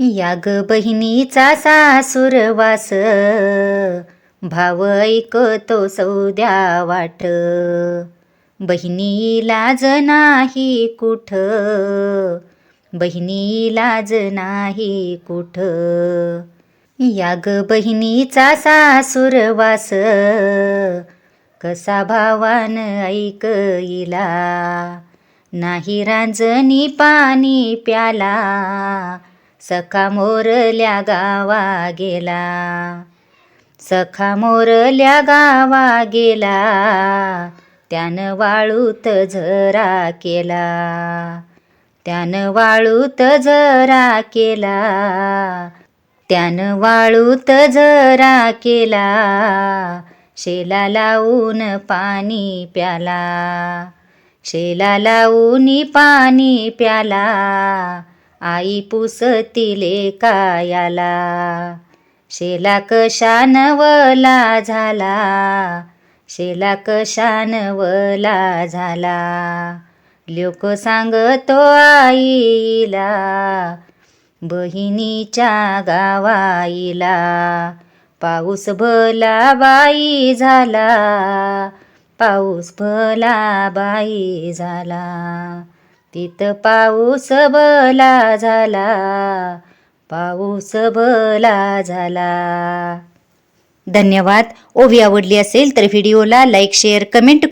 या ग बहिणीचा सासुरवास भाव ऐकतो सौद्या वाट. बहिणी लाज नाही कुठ? बहिणी लाज नाही कुठ? या ग बहिणीचा सासुरवास कसा भावान ऐकईला? नाही रांजणी पाणी प्याला. सखा मोरल्या गावा गेला. सखा मोरल्या गावा गेला. त्यानं वाळूत झरा केला. त्यानं वाळूत झरा केला. त्यानं वाळूत झरा केला. शेला लावून पाणी प्याला. शेला लावून पाणी प्याला. आई पुसतिले कायाला. शेला कशान वला झाला. शेला कशान वला झाला. लोक सांगतो आईला बहिणीच्या गावाईला. पाऊस भला बाई झाला पाऊस भला बाई झाला. तिथं पाऊस भला झाला पाऊस भला झाला. धन्यवाद. ओवी आवडली असेल तर व्हिडिओला लाईक शेअर कमेंट